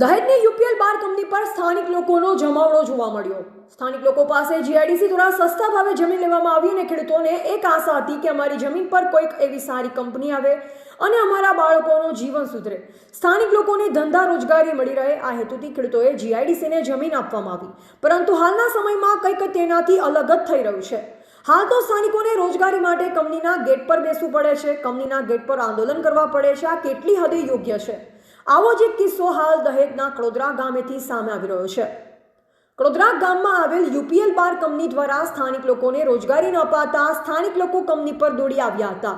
દહેજની UPL બાર company પર સ્થાનિક લોકોનો જમાવડો જોવા મળ્યો. સ્થાનિક લોકો પાસે જીઆઈડીસી દ્વારા સસ્તા ભાવે જમીન લેવામાં આવી અને ખેડૂતોને એક આશા હતી કે અમારી જમીન પર કોઈક એવી સારી કંપની આવે અને અમારા બાળકોનું જીવન સુધરે. સ્થાનિક લોકોને ધંધા રોજગારી મળી રહે, આ હેતુથી ખેડૂતોએ જીઆઈડીસીને જમીન આપવામાં આવી. પરંતુ હાલના સમયમાં કંઈક તેનાથી અલગ જ થઈ રહ્યું છે. હાલ તો સ્થાનિકોને રોજગારી માટે કંપનીના ગેટ પર બેસવું પડે છે, કંપનીના ગેટ પર આંદોલન કરવા પડે છે, આ કેટલી હદે યોગ્ય છે? આવો જ એક કિસ્સો હાલ દહેજના કડોદરા ગામેથી સામે આવી રહ્યો છે. કડોદરા ગામમાં આવેલ યુપીએલ બાર કંપની દ્વારા સ્થાનિક લોકોને રોજગારી ન અપાતા સ્થાનિક લોકો કંપની પર દોડી આવ્યા હતા.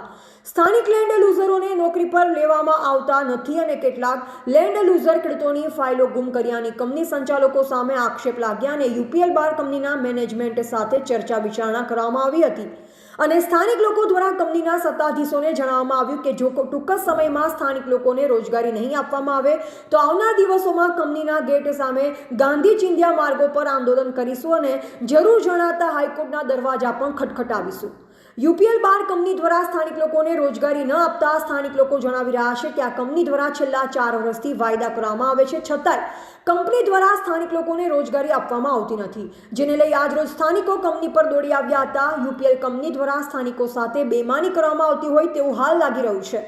સ્થાનિક લેન્ડ લૂઝરોને નોકરી પર લેવામાં આવતા નથી અને કેટલાક લેન્ડ લૂઝર ખેડૂતોની ફાઇલો ગુમ કર્યાની કંપની સંચાલકો સામે આક્ષેપ લાગ્યા અને યુપીએલ બાર કંપનીના મેનેજમેન્ટ સાથે ચર્ચા વિચારણા કરવામાં આવી હતી. અને સ્થાનિક લોકો દ્વારા કંપનીના સત્તાધીશોને જણાવવામાં આવ્યું કે જો ટૂંક જ સમયમાં સ્થાનિક લોકોને રોજગારી નહીં આપવામાં આવે, તો આવનાર દિવસોમાં કંપનીના ગેટ સામે ગાંધી ચિંધ્યા માર્ગો પર આંદોલન કરીશું અને જરૂર જણાતા હાઈકોર્ટના દરવાજા પણ ખટખટાવીશું. યુપીએલ બાર કંપની દ્વારા સ્થાનિક લોકોને રોજગારી ન આપતા સ્થાનિક લોકો જણાવી રહ્યા છે કે આ કંપની દ્વારા છેલ્લા ચાર વર્ષથી વાયદા કરવામાં આવે છે. છતાંય કંપની દ્વારા સ્થાનિક લોકોને રોજગારી આપવામાં આવતી નથી. જેને લઈ આજરોજ સ્થાનિકો કંપની પર દોડી આવ્યા હતા. યુપીએલ કંપની દ્વારા સ્થાનિકો સાથે બેમાની કરવામાં આવતી હોય તેવું હાલ લાગી રહ્યું છે.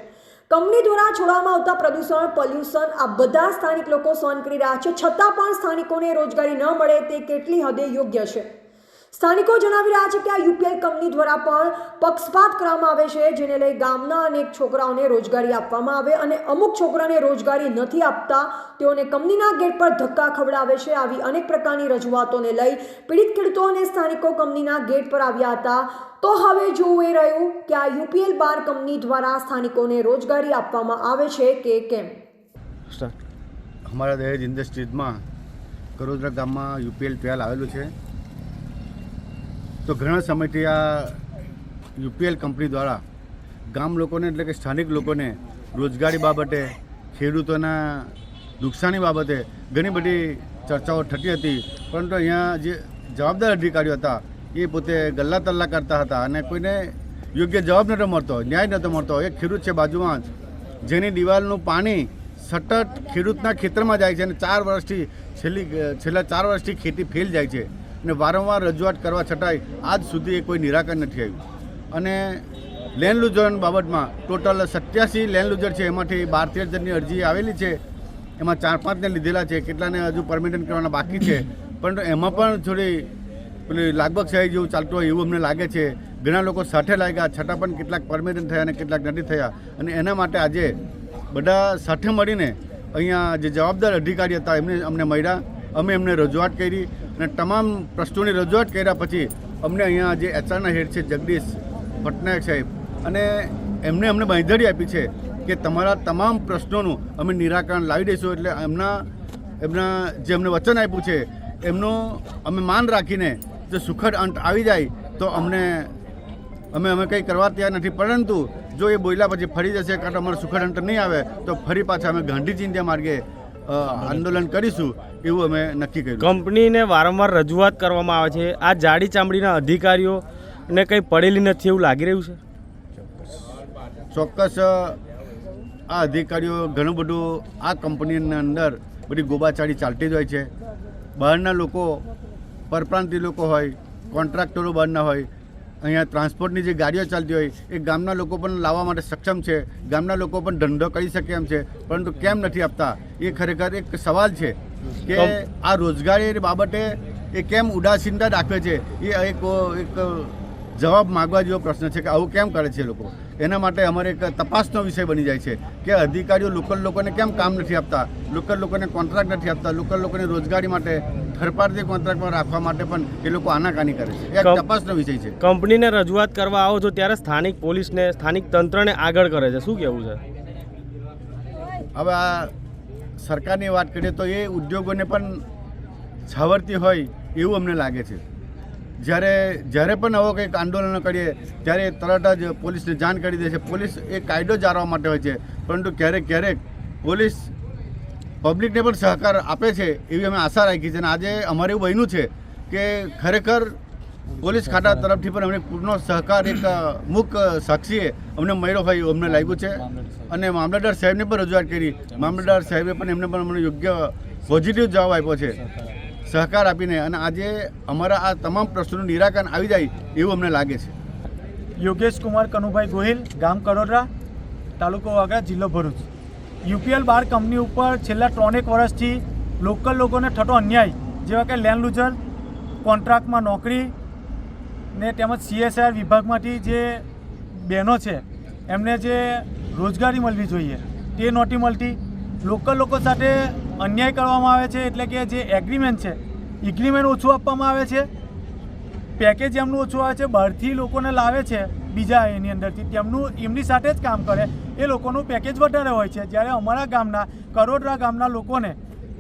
કંપની દ્વારા છોડવામાં આવતા પ્રદૂષણ, પોલ્યુશન, આ બધા સ્થાનિક લોકો સહન કરી રહ્યા છે. છતાં પણ સ્થાનિકોને રોજગારી ન મળે તે કેટલી હદે યોગ્ય છે? સ્થાનિકો જણાવી રહ્યા છે કે આ યુપીએલ કંપની દ્વારા પણ પક્ષપાત કરવામાં આવે છે, જેને લઈ ગામના અનેક છોકરાઓને રોજગારી આપવામાં આવે અને અમુક છોકરાને રોજગારી નથી આપતા. તેઓને કંપનીના ગેટ પર ધક્કા ખવડાવે છે આવી અનેક પ્રકારની રજૂઆતોને લઈ પીડિત ખેડૂતો અને સ્થાનિકો કંપનીના ગેટ પર આવ્યા હતા. તો હવે જોવું એ રહ્યું કે આ યુપીએલ બાર કંપની દ્વારા સ્થાનિકોને રોજગારી આપવામાં આવે છે કે કેમ? સ્ટાર્ટ અમારા દહેજ ઇન્ડસ્ટ્રીઝમાં કરોદરા ગામમાં યુપીએલ ટ્વેલ આવેલું છે. તો ઘણા સમયથી આ યુપીએલ કંપની દ્વારા ગામ લોકોને એટલે કે સ્થાનિક લોકોને રોજગારી બાબતે, ખેડૂતોના નુકસાની બાબતે ઘણી બધી ચર્ચાઓ થતી હતી. પરંતુ અહીંયા જે જવાબદાર અધિકારીઓ હતા, એ પોતે ગલ્લા તલ્લા કરતા હતા અને કોઈને યોગ્ય જવાબ નહોતો મળતો, ન્યાય નહોતો મળતો. એક ખેડૂત છે બાજુમાં જ, જેની દિવાલનું પાણી સતત ખેડૂતના ખેતરમાં જાય છે અને ચાર વર્ષથી છેલ્લી, છેલ્લા ચાર વર્ષથી ખેતી ફેલ જાય છે. અને વારંવાર રજૂઆત કરવા છતાંય આજ સુધી એ કોઈ નિરાકરણ નથી આવ્યું. અને લેન્ડ લુઝરની બાબતમાં ટોટલ સત્યાસી લેન્ડ લુઝર છે, એમાંથી બાર તેર જણની અરજી આવેલી છે. એમાં ચાર પાંચને લીધેલા છે, કેટલાને હજુ પરમિટન કરવાના બાકી છે. પરંતુ એમાં પણ થોડી પેલી લાગભગ સાહેબ જેવું ચાલતું હોય એવું અમને લાગે છે. ઘણા લોકો સાથે લાગ્યા, છતાં પણ કેટલાક પરમિટન થયા અને કેટલાક નથી થયા. અને એના માટે આજે બધા સાથે મળીને અહીંયા જે જવાબદાર અધિકારી હતા, એમને અમને મળ્યા. અમે એમને રજૂઆત કરી અને તમામ પ્રશ્નોની રજૂઆત કર્યા પછી અમને અહીંયા જે એચઆરના હેડ છે જગદીશ પટનાયક સાહેબ અને એમને અમને બાંધડી આપી છે કે તમારા તમામ પ્રશ્નોનું અમે નિરાકરણ લાવી દઈશું એટલે એમના એમના જે અમને વચન આપ્યું છે એમનું અમે માન રાખીને જો સુખદ અંત આવી જાય તો અમને અમે અમે કંઈ કરવા તૈયાર નથી. પરંતુ જો એ બોલ્યા પછી ફરી જશે કાં તો અમારો સુખદ અંત નહીં આવે તો ફરી પાછા અમે ગાંધી ચિંતા માર્ગે આંદોલન કરીશું. એવું અમે નક્કી કર્યું કંપનીને વારંવાર રજૂઆત કરવામાં આવે છે. આ જાડી ચામડીના અધિકારીઓને કંઈ પડેલી નથી એવું લાગી રહ્યું છે? ચોક્કસ આ અધિકારીઓ ઘણું બધું આ કંપનીની અંદર બધી ગોબાચાડી ચાલતી જ હોય છે. બહારના લોકો પરપ્રાંતિ લોકો હોય કોન્ટ્રાક્ટરો બહારના હોય અહીંયા ટ્રાન્સપોર્ટની જે ગાડીઓ ચાલતી હોય એ ગામના લોકો પણ લાવવા માટે સક્ષમ છે. ગામના લોકો પણ ધંધો કરી શકે એમ છે. પરંતુ કેમ નથી આપતા? એ ખરેખર એક સવાલ છે કે આ રોજગારી બાબતે એ કેમ ઉદાસીનતા દાખવે છે? એ એક એક જવાબ માગવા જેવો પ્રશ્ન છે કે આવું કેમ કરે છે લોકો? એના માટે અમારે એક તપાસનો વિષય બની જાય છે કે અધિકારીઓ લોકલ લોકોને કેમ કામ નથી આપતા? લોકલ લોકોને કોન્ટ્રાક્ટ નથી આપતા? લોકલ લોકોને રોજગારી માટે થરપારથી કોન્ટ્રાક્ટમાં રાખવા માટે પણ એ લોકો આનાકાની કરે છે. એ એક તપાસનો વિષય છે. કંપનીને રજૂઆત કરવા આવો છો ત્યારે સ્થાનિક પોલીસને સ્થાનિક તંત્રને આગળ કરે છે. શું કહેવું છે? હવે આ સરકારની વાત કરીએ તો એ ઉદ્યોગોને પણ છાવરતી હોય એવું અમને લાગે છે. જ્યારે જ્યારે પણ આવો કંઈક આંદોલનો કરીએ, ત્યારે તરત જ પોલીસને જાણ કરી દે છે. પોલીસ એ કાયદો જાળવવા માટે હોય છે. પરંતુ ક્યારેક ક્યારેક પોલીસ પબ્લિકને પણ સહકાર આપે છે એવી અમે આશા રાખી છે. અને આજે અમારે એવું બન્યું છે કે ખરેખર પોલીસ ખાતા તરફથી પણ અમને પૂરનો સહકાર એક મુક સાક્ષીએ અમને મળ્યો હોય અમને લાગ્યું છે. અને મામલતદાર સાહેબને પણ રજૂઆત કરી. મામલતદાર સાહેબે પણ એમને પણ અમને યોગ્ય પોઝિટિવ જવાબ આપ્યો છે. સહકાર આપીને અને આજે અમારા આ તમામ પ્રશ્નોનું નિરાકરણ આવી જાય એવું અમને લાગે છે. યોગેશ કુમાર કનુભાઈ ગોહિલ, ગામ કરોડરા તાલુકો વાગરા જિલ્લો ભરૂચ. યુપીએલ બાર કંપની ઉપર છેલ્લા ત્રણેક વર્ષથી લોકલ લોકોને થતો અન્યાય, જેવા કે લેન્ડ લૂઝર, કોન્ટ્રાક્ટમાં નોકરી ને તેમજ સીએસઆર વિભાગમાંથી જે બહેનો છે, એમને જે રોજગારી મળવી જોઈએ, તે નહોતી મળતી. લોકલ લોકો સાથે અન્યાય કરવામાં આવે છે એટલે કે જે એગ્રીમેન્ટ છે એગ્રીમેન્ટ ઓછું આપવામાં આવે છે પેકેજ એમનું ઓછું આવે છે, બહારથી લોકોને લાવે છે, બીજા એની અંદરથી, તેમનું એમની સાથે જ કામ કરે, એ લોકોનું પેકેજ વધારે હોય છે. જ્યારે અમારા ગામના, કરોડરા ગામના લોકોને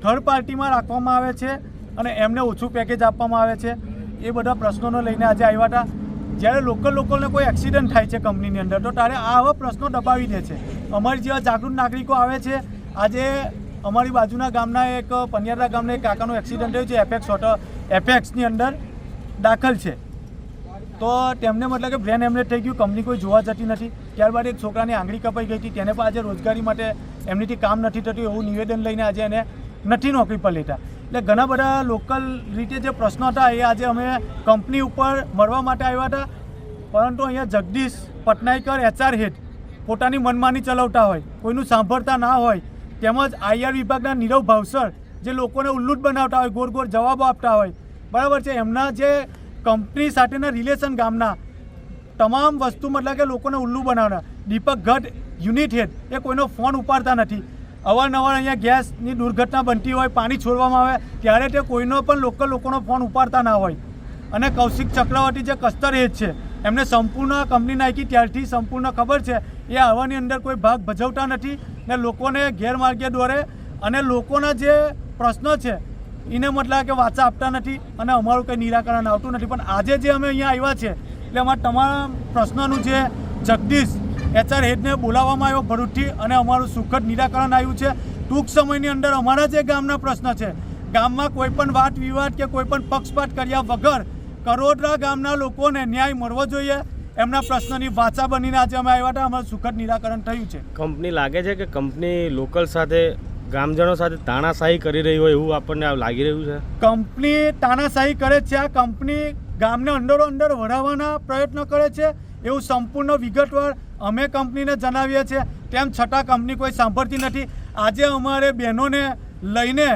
થર્ડ પાર્ટીમાં રાખવામાં આવે છે અને એમને ઓછું પેકેજ આપવામાં આવે છે, એ બધા પ્રશ્નોને લઈને આજે આવ્યા હતા. જ્યારે લોકલ લોકોને કોઈ એક્સિડન્ટ થાય છે કંપનીની અંદર, તો ત્યારે આવા પ્રશ્નો દબાવી દે છે. અમારી જેવા જાગૃત નાગરિકો આવે છે. આજે અમારી બાજુના ગામના એક પનિયારા ગામના એક કાકાનું એક્સિડન્ટ થયો છે. એફેક્સ હોટલ એફેક્સની અંદર દાખલ છે. તો તેમને મતલબ કે બ્રેન એમને થઈ ગયું, કંપની કોઈ જોવા જતી નથી. ત્યારબાદ એક છોકરાની આંગળી કપાઈ ગઈ હતી. તેને પણ આજે રોજગારી માટે એમનીથી કામ નથી થતું, એવું નિવેદન લઈને આજે એને નથી નોકરી પર લેતા. એટલે ઘણા બધા લોકલ રીતે જે પ્રશ્નો હતા, એ આજે અમે કંપની ઉપર મળવા માટે આવ્યા હતા. પરંતુ અહીંયા જગદીશ પટનાયકર એચઆર હેડ પોતાની મનમાની ચલાવતા હોય, કોઈનું સાંભળતા ના હોય તેમજ આઈઆર વિભાગના નીરવ ભાવસર જે લોકોને ઉલ્લુટ બનાવતા હોય, ગોર ગોળ જવાબો આપતા હોય. બરાબર છે? એમના જે કંપની સાથેના રિલેશન ગામના તમામ વસ્તુ મતલબ કે લોકોને ઉલ્લુ બનાવના દીપક ગઢ યુનિટ હેડ એ કોઈનો ફોન ઉપાડતા નથી. અવારનવાર અહીંયા ગેસની દુર્ઘટના બનતી હોય, પાણી છોડવામાં આવે, ત્યારે તે કોઈનો પણ લોકલ લોકોનો ફોન ઉપાડતા ના હોય. અને કૌશિક ચક્રવર્તી જે કસ્તર હેડ છે, એમને સંપૂર્ણ કંપની નાખી, ત્યારથી સંપૂર્ણ ખબર છે એ આવાની અંદર કોઈ ભાગ ભજવતા નથી ને લોકોને ગેરમાર્ગે દોરે અને લોકોના જે પ્રશ્નો છે, એને મતલબ કે વાચા આપતા નથી અને અમારું કંઈ નિરાકરણ આવતું નથી. પણ આજે જે અમે અહીંયા આવ્યા છે, એટલે અમારા તમામ પ્રશ્નોનું જે જગદીશ એચઆર હેડને બોલાવવામાં આવ્યો ભરૂચથી અને અમારું સુખદ નિરાકરણ આવ્યું છે. ટૂંક સમયની અંદર અમારા જે ગામના પ્રશ્ન છે, ગામમાં કોઈપણ વાત વિવાદ કે કોઈપણ પક્ષપાત કર્યા વગર કરોડરા ગામના લોકોને ન્યાય મળવો જોઈએ. એમના પ્રશ્નની વાચા બનીને આજે અમે આવ્યા હતા. અમારું સુખદ નિરાકરણ થયું છે. કંપની લાગે છે કે કંપની લોકલ સાથે ગામજનો સાથે તાણાશાહી કરી રહી હોય એવું આપણને લાગી રહ્યું છે? કંપની તાણાશાહી કરે છે. આ કંપની ગામને અંદરો અંદર વઢાવવાના પ્રયત્નો કરે છે. એવું સંપૂર્ણ વિગતવાર અમે કંપનીને જણાવીએ છીએ. તેમ છતાં કંપની કોઈ સાંભળતી નથી. આજે અમારે બહેનોને લઈને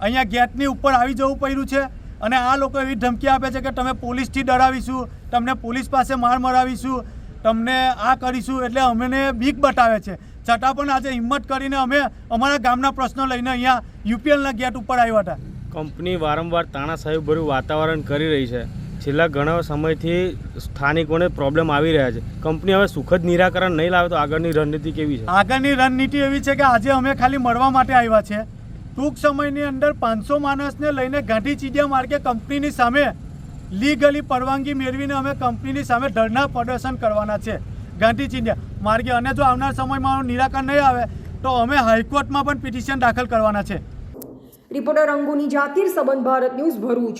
અહીંયા ગેટની ઉપર આવી જવું પડ્યું છે. અને આ લોકો એવી ધમકી આપે છે કે તમે પોલીસથી ડરાવીશું તમને પોલીસ પાસે માર મરાવીશું તમને આ કરીશું એટલે અમને બીક બતાવે છે. છતાં પણ આજે હિંમત કરીને અમે અમારા ગામના પ્રશ્નો લઈને અહીંયા યુપીએલના ગેટ ઉપર આવ્યા હતા. કંપની વારંવાર તાણા ભર્યું વાતાવરણ કરી રહી છે. છેલ્લા ઘણા સમયથી સ્થાનિકોને પ્રોબ્લેમ આવી રહ્યા છે. કંપની હવે સુખદ નિરાકરણ નહીં લાવે તો આગળની રણનીતિ કેવી છે? આગળની રણનીતિ એવી છે કે આજે અમે ખાલી મળવા માટે આવ્યા છે. ટૂંક સમયની અંદર પાંચસો માણસને લઈને ગાંધી ચીડિયા માર્ગે કંપનીની સામે લીગલી પરવાનગી મેળવીને અમે કંપનીની સામે ધરના પ્રદર્શન કરવાના છે. ગાંધી ચીડિયા માર્ગે અને જો આવનાર સમયમાં નિરાકરણ નહીં આવે, તો અમે હાઈકોર્ટમાં પણ પિટિશન દાખલ કરવાના છે. રિપોર્ટર અંગુની જાતીર સંબંધ, ભારત ન્યૂઝ ભરૂચ.